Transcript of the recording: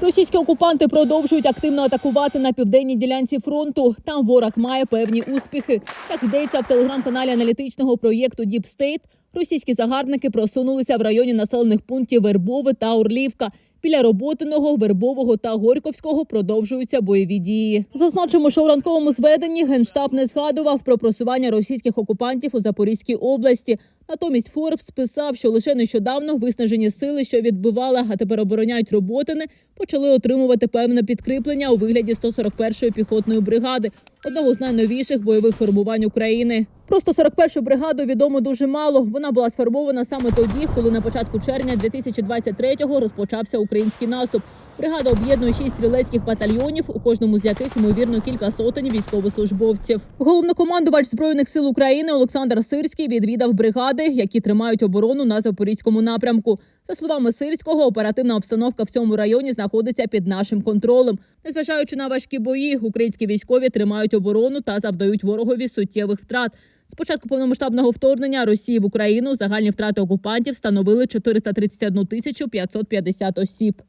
Російські окупанти продовжують активно атакувати на південній ділянці фронту. Там ворог має певні успіхи. Як йдеться в телеграм-каналі аналітичного проєкту State, російські загарбники просунулися в районі населених пунктів Вербове та Орлівка. Біля роботиного, Вербового та Горьковського продовжуються бойові дії. Зазначимо, що у ранковому зведенні генштаб не згадував про просування російських окупантів у Запорізькій області. Натомість Форбс писав, що лише нещодавно виснажені сили, що відбивали, а тепер обороняють роботини, почали отримувати певне підкріплення у вигляді 141-ї піхотної бригади, одного з найновіших бойових формувань України. Просто 41-ю бригаду відомо дуже мало. Вона була сформована саме тоді, коли на початку червня 2023-го розпочався український наступ. Бригада об'єднує шість стрілецьких батальйонів, у кожному з яких ймовірно кілька сотень військовослужбовців. Головнокомандувач збройних сил України Олександр Сирський відвідав бригади, які тримають оборону на запорізькому напрямку. За словами Сирського, оперативна обстановка в цьому районі знаходиться під нашим контролем. Незважаючи на важкі бої, українські військові тримають оборону та завдають ворогові суттєвих втрат. З початку повномасштабного вторгнення Росії в Україну загальні втрати окупантів становили 431 тисячу 550 осіб.